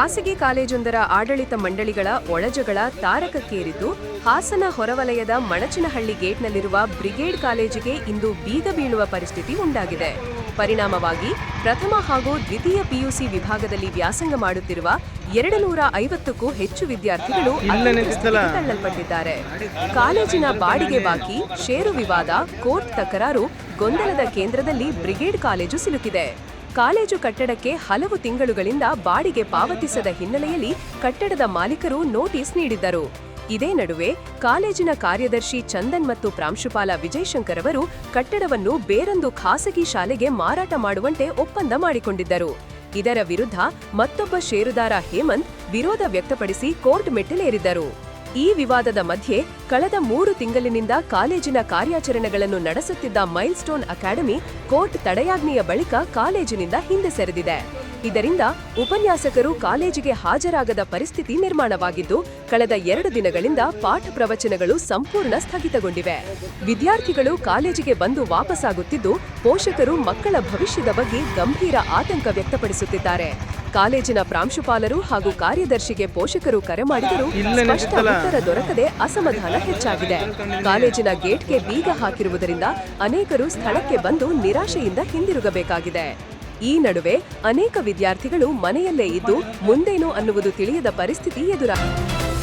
ಖಾಸಗಿ ಕಾಲೇಜೊಂದರ ಆಡಳಿತ ಮಂಡಳಿಗಳ ಒಳಜಗಳ ತಾರಕಕ್ಕೇರಿದ್ದು ಹಾಸನ ಹೊರವಲಯದ ಮಣಚನಹಳ್ಳಿ ಗೇಟ್ನಲ್ಲಿರುವ ಬ್ರಿಗೇಡ್ ಕಾಲೇಜಿಗೆ ಇಂದು ಬೀಗ ಬೀಳುವ ಪರಿಸ್ಥಿತಿ ಉಂಟಾಗಿದೆ. ಪರಿಣಾಮವಾಗಿ ಪ್ರಥಮ ಹಾಗೂ ದ್ವಿತೀಯ ಪಿಯುಸಿ ವಿಭಾಗದಲ್ಲಿ ವ್ಯಾಸಂಗ ಮಾಡುತ್ತಿರುವ ಎರಡು ನೂರ ಐವತ್ತಕ್ಕೂ ಹೆಚ್ಚು ವಿದ್ಯಾರ್ಥಿಗಳು ತಳ್ಳಲ್ಪಟ್ಟಿದ್ದಾರೆ. ಕಾಲೇಜಿನ ಬಾಡಿಗೆ ಬಾಕಿ ಷೇರು ವಿವಾದ ಕೋರ್ಟ್ ತಕರಾರು ಗೊಂದಲದ ಕೇಂದ್ರದಲ್ಲಿ ಬ್ರಿಗೇಡ್ ಕಾಲೇಜು ಸಿಲುಕಿದೆ. ಕಾಲೇಜು ಕಟ್ಟಡಕ್ಕೆ ಹಲವು ತಿಂಗಳುಗಳಿಂದ ಬಾಡಿಗೆ ಪಾವತಿಸದ ಹಿನ್ನೆಲೆಯಲ್ಲಿ ಕಟ್ಟಡದ ಮಾಲೀಕರು ನೋಟಿಸ್ ನೀಡಿದ್ದರು. ಇದೇ ನಡುವೆ ಕಾಲೇಜಿನ ಕಾರ್ಯದರ್ಶಿ ಚಂದನ್ ಮತ್ತು ಪ್ರಾಂಶುಪಾಲ ವಿಜಯಶಂಕರ್ ಅವರು ಕಟ್ಟಡವನ್ನು ಬೇರೊಂದು ಖಾಸಗಿ ಶಾಲೆಗೆ ಮಾರಾಟ ಮಾಡುವಂತೆ ಒಪ್ಪಂದ ಮಾಡಿಕೊಂಡಿದ್ದರು. ಇದರ ವಿರುದ್ಧ ಮತ್ತೊಬ್ಬ ಷೇರುದಾರ ಹೇಮಂತ್ ವಿರೋಧ ವ್ಯಕ್ತಪಡಿಸಿ ಕೋರ್ಟ್ ಮೆಟ್ಟಿಲೇರಿದ್ದರು. ಈ ವಿವಾದದ ಮಧ್ಯೆ ಕಳೆದ ಮೂರು ತಿಂಗಳಿನಿಂದ ಕಾಲೇಜಿನ ಕಾರ್ಯಾಚರಣೆಗಳನ್ನು ನಡೆಸುತ್ತಿದ್ದ ಮೈಲ್ಸ್ಟೋನ್ ಅಕಾಡೆಮಿ ಕೋರ್ಟ್ ತಡೆಯಾಜ್ಞೆಯ ಬಳಿಕ ಕಾಲೇಜಿನಿಂದ ಹಿಂದೆ ಸರಿದಿದೆ. ಇದರಿಂದ ಉಪನ್ಯಾಸಕರು ಕಾಲೇಜಿಗೆ ಹಾಜರಾಗದ ಪರಿಸ್ಥಿತಿ ನಿರ್ಮಾಣವಾಗಿದ್ದು, ಕಳೆದ ಎರಡು ದಿನಗಳಿಂದ ಪಾಠ ಪ್ರವಚನಗಳು ಸಂಪೂರ್ಣ ಸ್ಥಗಿತಗೊಂಡಿವೆ. ವಿದ್ಯಾರ್ಥಿಗಳು ಕಾಲೇಜಿಗೆ ಬಂದು ವಾಪಸಾಗುತ್ತಿದ್ದು, ಪೋಷಕರು ಮಕ್ಕಳ ಭವಿಷ್ಯದ ಬಗ್ಗೆ ಗಂಭೀರ ಆತಂಕ ವ್ಯಕ್ತಪಡಿಸುತ್ತಿದ್ದಾರೆ. ಕಾಲೇಜಿನ ಪ್ರಾಂಶುಪಾಲರು ಹಾಗೂ ಕಾರ್ಯದರ್ಶಿಗೆ ಪೋಷಕರು ಕರೆ ಮಾಡಿದರೂ ಸ್ಪಷ್ಟ ಉತ್ತರ ದೊರಕದೆ ಅಸಮಾಧಾನ ಹೆಚ್ಚಾಗಿದೆ. ಕಾಲೇಜಿನ ಗೇಟ್ಗೆ ಬೀಗ ಹಾಕಿರುವುದರಿಂದ ಅನೇಕರು ಸ್ಥಳಕ್ಕೆ ಬಂದು ನಿರಾಶೆಯಿಂದ ಹಿಂದಿರುಗಬೇಕಾಗಿದೆ. ಈ ನಡುವೆ ಅನೇಕ ವಿದ್ಯಾರ್ಥಿಗಳು ಮನೆಯಲ್ಲೇ ಇದ್ದು ಮುಂದೇನು ಅನ್ನುವುದು ತಿಳಿಯದ ಪರಿಸ್ಥಿತಿ ಎದುರಾಗಿದೆ.